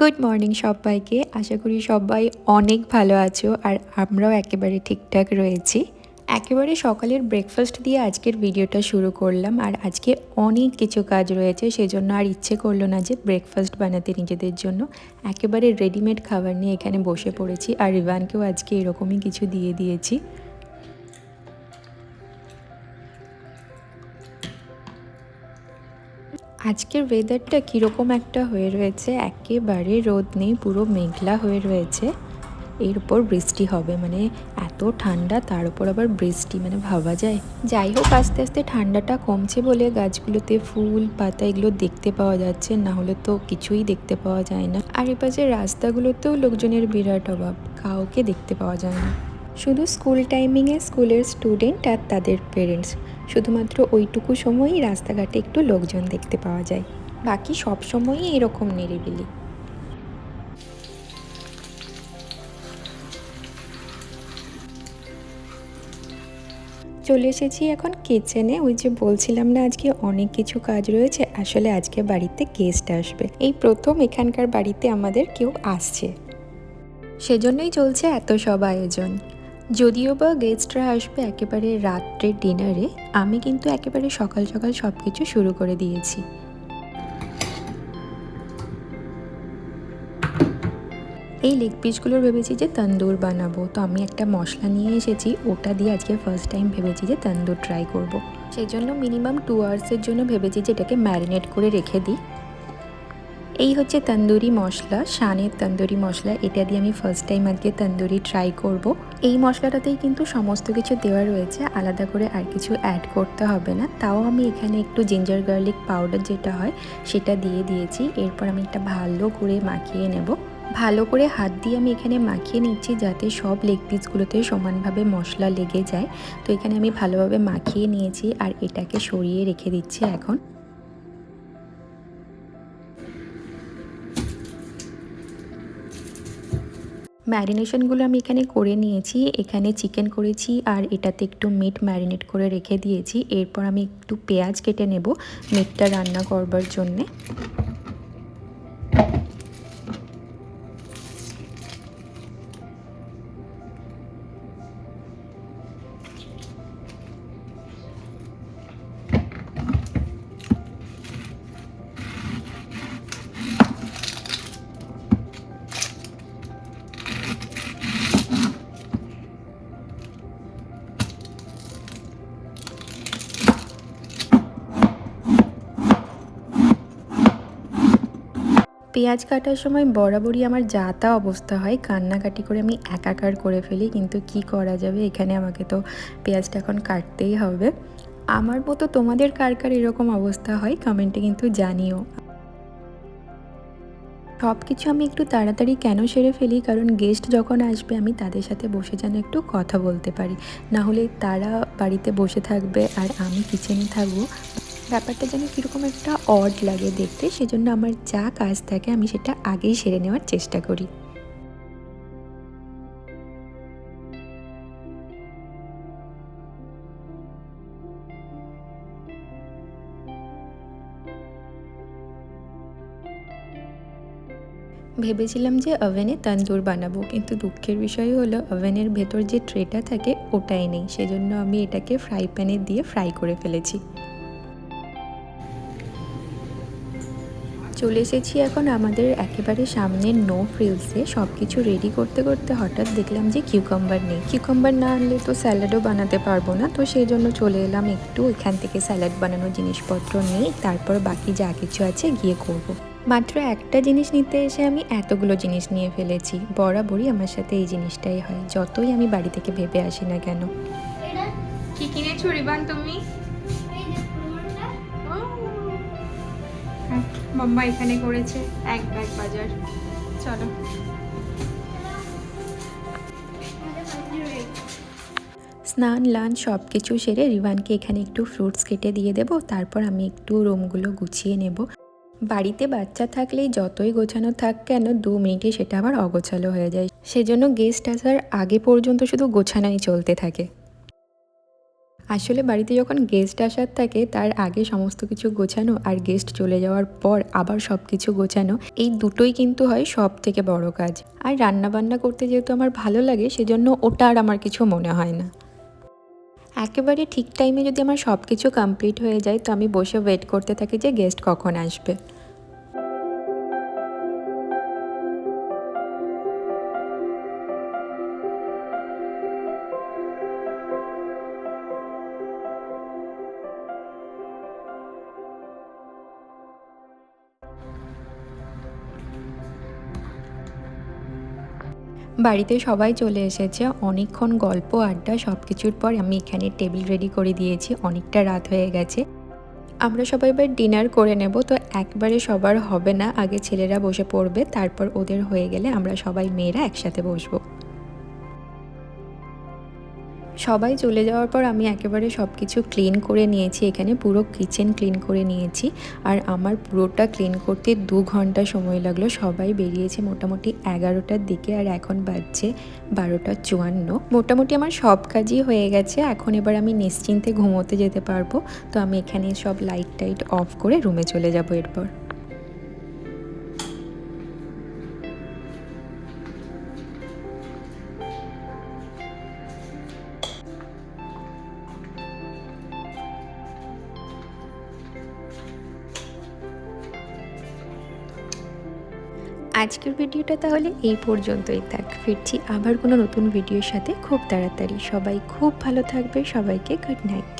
Good morning সবাইকে। আশা করি সবাই অনেক ভালো আছো আর আমরাও একেবারে ঠিকঠাক রয়েছি। একেবারে সকালের ব্রেকফাস্ট দিয়ে আজকের ভিডিওটা শুরু করলাম আর আজকে অনেক কিছু কাজ রয়েছে, সেজন্য আর ইচ্ছে করল না যে ব্রেকফাস্ট বানাতে নিজেদের জন্য। একেবারে রেডিমেড খাবার নিয়ে এখানে বসে পড়েছি আর রিভানকেও আজকে এরকমই কিছু দিয়ে দিয়েছি। আজকের ওয়েদারটা কীরকম একটা হয়ে রয়েছে, একেবারে রোদ নেই, পুরো মেঘলা হয়ে রয়েছে। এর উপর বৃষ্টি হবে মানে এত ঠান্ডা, তার উপর আবার বৃষ্টি মানে ভাবা যায়। যাই হোক, আস্তে আস্তে ঠান্ডাটা কমছে বলে গাছগুলোতে ফুল, পাতা এগুলো দেখতে পাওয়া যাচ্ছে, না হলে তো কিছুই দেখতে পাওয়া যায় না। আর এপাশে রাস্তাগুলোতেও লোকজনের বিরাট অভাব, কাউকে দেখতে পাওয়া যায় না। শুধু স্কুল টাইমিংয়ে স্কুলের স্টুডেন্ট আর তাদের পেরেন্টস। শুধুমাত্র ওইটুকু সময়ই রাস্তাঘাটে একটু লোকজন দেখতে পাওয়া যায়। বাকি সব সময়ই এরকম নিরিবিলি। চলে এসেছি এখন কিচেনে। ওই যে বলছিলাম না, আজকে অনেক কিছু কাজ রয়েছে। আসলে আজকে বাড়িতে গেস্ট আসবে। এই প্রথম এখানকার বাড়িতে আমাদের কেউ আসছে। সেজন্যই চলছে এত সব আয়োজন। যদিও বা গেস্টরা আসবে একেবারে রাত্রের ডিনারে আমি কিন্তু একেবারে সকাল সকাল সব কিছু শুরু করে দিয়েছি। এই লেগ পিসগুলোর ভেবেছি যে তন্দুর বানাবো। তো আমি একটা মশলা নিয়ে এসেছি, ওটা দিয়ে আজকে ফার্স্ট টাইম ভেবেছি যে তন্দুর ট্রাই করব। সেই জন্য মিনিমাম টু আওয়ার্সের জন্য ভেবেছি যে এটাকে ম্যারিনেট করে রেখে দিই। এই হচ্ছে তন্দুরি মশলা, শানের তন্দুরি মশলা। এটা দিয়ে আমি ফার্স্ট টাইম আজকে তন্দুরি ট্রাই করব। এই মশলাটাতেই কিন্তু সমস্ত কিছু দেওয়া রয়েছে। আলাদা করে আর কিছু অ্যাড করতে হবে না। তাও আমি এখানে একটু জিঞ্জার গার্লিক পাউডার যেটা হয়, সেটা দিয়ে দিয়েছি। এরপর আমি একটা ভালো করে মাখিয়ে নেব। ভালো করে হাত দিয়ে আমি এখানে মাখিয়ে নিচ্ছি যাতে সব লেগ পিসগুলোতে সমানভাবে মশলা লেগে যায়। তো এখানে আমি ভালোভাবে মাখিয়ে নিয়েছি আর এটাকে সরিয়ে রেখে দিচ্ছি এখন। ম্যারিনেশনগুলো আমি এখানে করে নিয়েছি। এখানে চিকেন করেছি আর এটাতে একটু মিট ম্যারিনেট করে রেখে দিয়েছি। এরপর আমি একটু পেঁয়াজ কেটে নেব। মিটটা রান্না করবার জন্যে। পেঁয়াজ কাটার সময় বরাবরই আমার যা তা অবস্থা হয়, কান্নাকাটি করে আমি একাকার করে ফেলি, কিন্তু কি করা যাবে? এখানে আমাকে তো পেঁয়াজটা এখন কাটতেই হবে। আমার মতো তোমাদের কার কার এরকম অবস্থা হয় কমেন্টে কিন্তু জানিও। সব কিছু আমি একটু তাড়াতাড়ি কেন সেরে ফেলি? কারণ গেস্ট যখন আসবে, আমি তাদের সাথে বসে যেন একটু কথা বলতে পারি। না হলে তারা বাড়িতে বসে থাকবে আর আমি কিচেনে থাকব। ব্যাপারটা যেন কীরকম একটা অড লাগে দেখতে, সেজন্য আমার যা কাজ থাকে আমি সেটা আগেই সেরে নেওয়ার চেষ্টা করি। ভেবেছিলাম যে ওভেনে তন্দুর বানাবো, কিন্তু দুঃখের বিষয় হলো ওভেনের ভেতর যে ট্রেটা থাকে ওটাই নেই, সেজন্য আমি এটাকে ফ্রাই প্যানে দিয়ে ফ্রাই করে ফেলেছি। চলে এসেছি এখন আমাদের একেবারে সামনের নো ফ্রিলসে সব কিছু রেডি করতে করতে হঠাৎ দেখলাম যে কিউকাম্বার নেই। কিউকাম্বার না আনলে তো স্যালাডও বানাতে পারব না। তো সেই জন্য চলে এলাম একটু এখান থেকে স্যালাড বানানোর জিনিসপত্র নেই তারপর বাকি যা কিছু আছে গিয়ে করব। মাত্র একটা জিনিস নিতে এসে আমি এতগুলো জিনিস নিয়ে ফেলেছি। বরাবরই আমার সাথে এই জিনিসটাই হয়। যতই আমি বাড়ি থেকে ভেবে আসি না কেন। কি কিনেছো রিবান তুমি? মাম্মা এখানে করেছে এক ব্যাগ বাজার। চলো। স্নান লান সব কিছু সেরে রিভানকে এখানে একটু ফ্রুটস কেটে দিয়ে দেবো। তারপর আমি একটু রুমগুলো গুছিয়ে নেব। বাড়িতে বাচ্চা থাকলেই যতই গোছানো থাক কেন, দু মিনিটে সেটা আবার অগোছালো হয়ে যায়। সেজন্য গেস্ট আসার আগে পর্যন্ত শুধু গোছানাই চলতে থাকে। আসলে বাড়িতে যখন গেস্ট আসার থাকে, তার আগে সমস্ত কিছু গোছানো আর গেস্ট চলে যাওয়ার পর আবার সব কিছু গোছানো, এই দুটোই কিন্তু হয় সব থেকে বড় কাজ। আর রান্না বান্না করতে যেহেতু আমার ভালো লাগে, সেজন্য ওটা আর আমার কিছু মনে হয় না। একেবারে ঠিক টাইমে যদি আমার সব কিছু কমপ্লিট হয়ে যায়, তো আমি বসে ওয়েট করতে থাকি যে গেস্ট কখন আসবে। বাড়িতে সবাই চলে এসেছে। অনেকক্ষণ গল্প, আড্ডা সব কিছুর পর আমি এখানে টেবিল রেডি করে দিয়েছি। অনেকটা রাত হয়ে গেছে। আমরা সবাই এবার ডিনার করে নেব। তো একবারে সবার হবে না। আগে ছেলেরা বসে পড়বে। তারপর ওদের হয়ে গেলে আমরা সবাই মেয়েরা একসাথে বসবো। সবাই চলে যাওয়ার পর আমি একেবারে সব কিছু ক্লিন করে নিয়েছি। এখানে পুরো কিচেন ক্লিন করে নিয়েছি। আর আমার পুরোটা ক্লিন করতে দু ঘণ্টা সময় লাগল। সবাই বেরিয়েছে মোটামুটি এগারোটার দিকে আর এখন বাজছে বারোটা চুয়ান্ন। মোটামুটি আমার সব কাজই হয়ে গেছে। এখন এবার আমি নিশ্চিন্তে ঘুমোতে যেতে পারব। তো আমি এখানে সব লাইট টাইট অফ করে রুমে চলে যাব এরপর। আজকের ভিডিওটা তাহলে এই পর্যন্তই থাক। ফিরছি আবার কোনো নতুন ভিডিওর সাথে। খুব তাড়াতাড়ি। সবাই খুব ভালো থাকবে। সবাইকে গুড নাইট